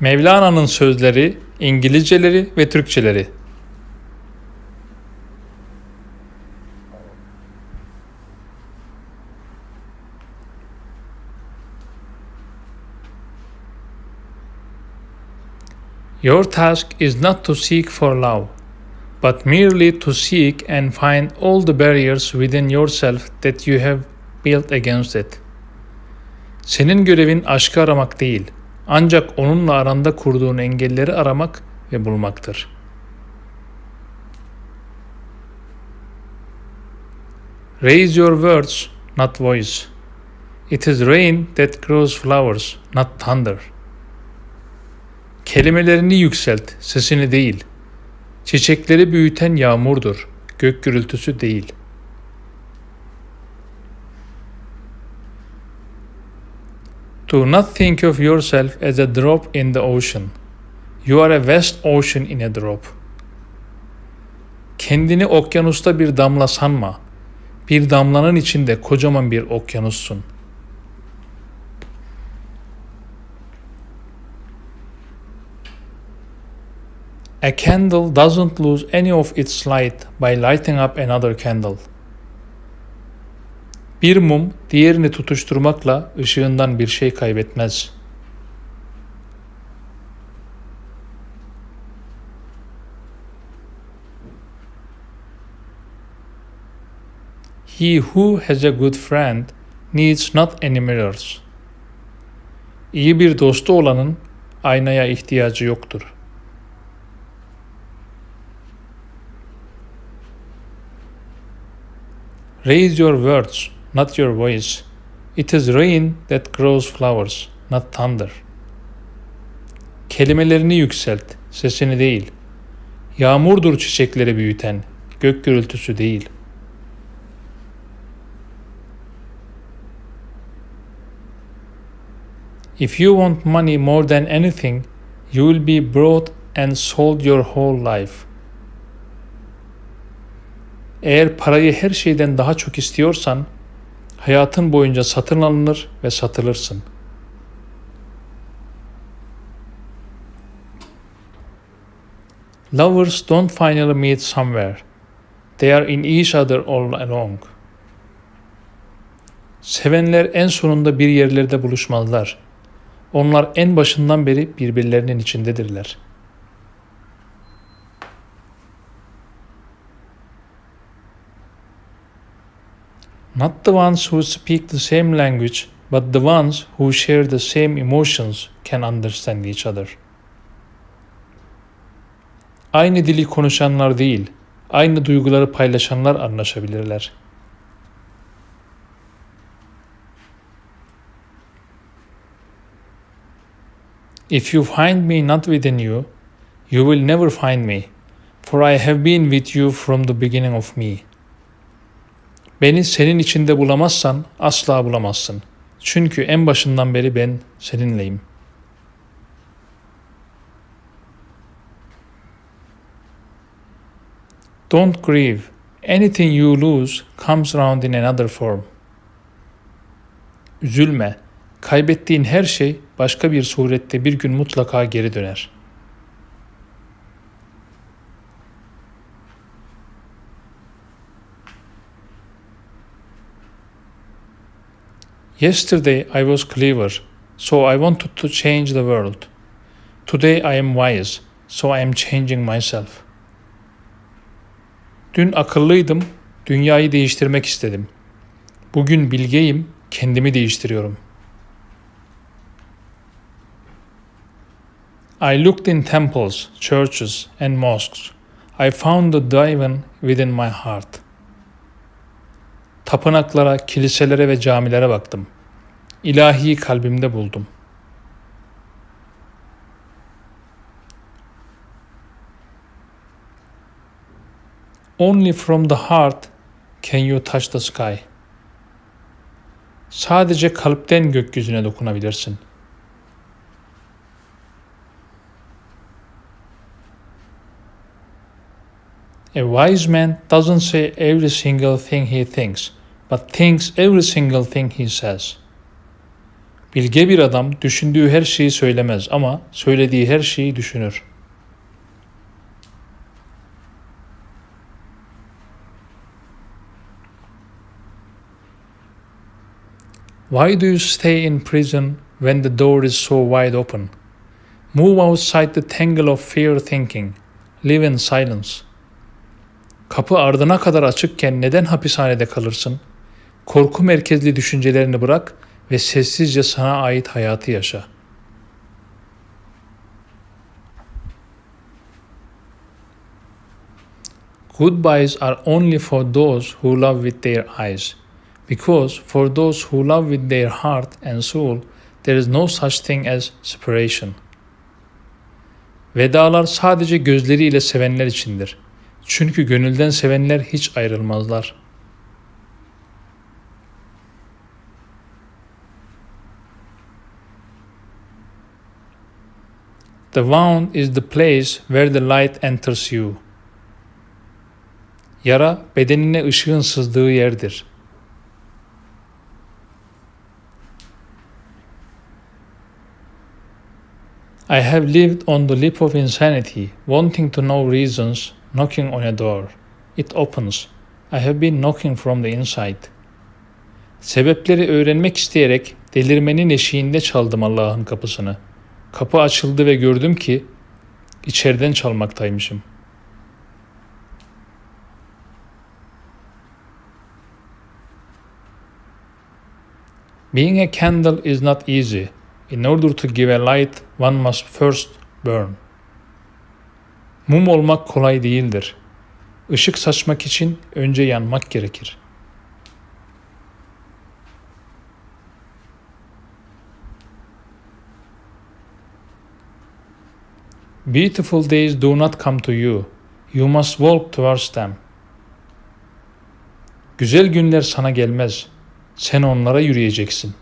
Mevlana'nın sözleri, İngilizceleri ve Türkçeleri. Your task is not to seek for love, but merely to seek and find all the barriers within yourself that you have built against it. Senin görevin aşkı aramak değil, ancak onunla aranda kurduğun engelleri aramak ve bulmaktır. Raise your words, not voice. It is rain that grows flowers, not thunder. Kelimelerini yükselt, sesini değil. Çiçekleri büyüten yağmurdur, gök gürültüsü değil. Do not think of yourself as a drop in the ocean. You are a vast ocean in a drop. Kendini okyanusta bir damla sanma. Bir damlanın içinde kocaman bir okyanussun. A candle doesn't lose any of its light by lighting up another candle. Bir mum diğerini tutuşturmakla ışığından bir şey kaybetmez. He who has a good friend needs not any mirrors. İyi bir dostu olanın aynaya ihtiyacı yoktur. Raise your words, not your voice. It is rain that grows flowers, not thunder. Kelimelerini yükselt, sesini değil. Yağmurdur çiçekleri büyüten, gök gürültüsü değil. If you want money more than anything, you will be brought and sold your whole life. Eğer parayı her şeyden daha çok istiyorsan, hayatın boyunca satın alınır ve satılırsın. Lovers don't finally meet somewhere. They are in each other all along. Sevenler en sonunda bir yerlerde buluşmazlar. Onlar en başından beri birbirlerinin içindedirler.'' Not the ones who speak the same language, but the ones who share the same emotions can understand each other. Aynı dili konuşanlar değil, aynı duyguları paylaşanlar anlaşabilirler. If you find me not within you, you will never find me, for I have been with you from the beginning of me.'' Beni senin içinde bulamazsan asla bulamazsın. Çünkü en başından beri ben seninleyim. Don't grieve. Anything you lose comes round in another form. Üzülme. Kaybettiğin her şey başka bir surette bir gün mutlaka geri döner.'' Yesterday I was clever, so I wanted to change the world. Today I am wise, so I am changing myself. Dün akıllıydım, dünyayı değiştirmek istedim. Bugün bilgeyim, kendimi değiştiriyorum. I looked in temples, churches and mosques. I found the divine within my heart.'' Tapınaklara, kiliselere ve camilere baktım. İlahiyi kalbimde buldum. Only from the heart can you touch the sky. Sadece kalpten gökyüzüne dokunabilirsin. A wise man doesn't say every single thing he thinks, but thinks every single thing he says. Bilge bir adam düşündüğü her şeyi söylemez ama söylediği her şeyi düşünür. Why do you stay in prison when the door is so wide open? Move outside the tangle of fear thinking. Live in silence. Kapı ardına kadar açıkken neden hapishanede kalırsın? Korku merkezli düşüncelerini bırak ve sessizce sana ait hayatı yaşa. Goodbyes are only for those who love with their eyes. Because for those who love with their heart and soul, there is no such thing as separation. Vedalar sadece gözleriyle sevenler içindir. Çünkü gönülden sevenler hiç ayrılmazlar. The wound is the place where the light enters you. Yara bedenine ışığın sızdığı yerdir. I have lived on the lip of insanity, wanting to know reasons, knocking on a door. It opens. I have been knocking from the inside. Sebepleri öğrenmek isteyerek delirmenin eşiğinde çaldım Allah'ın kapısını. Kapı açıldı ve gördüm ki içeriden çalmaktaymışım. Being a candle is not easy. In order to give a light, one must first burn. Mum olmak kolay değildir. Işık saçmak için önce yanmak gerekir. Beautiful days do not come to you. You must walk towards them. Güzel günler sana gelmez. Sen onlara yürüyeceksin.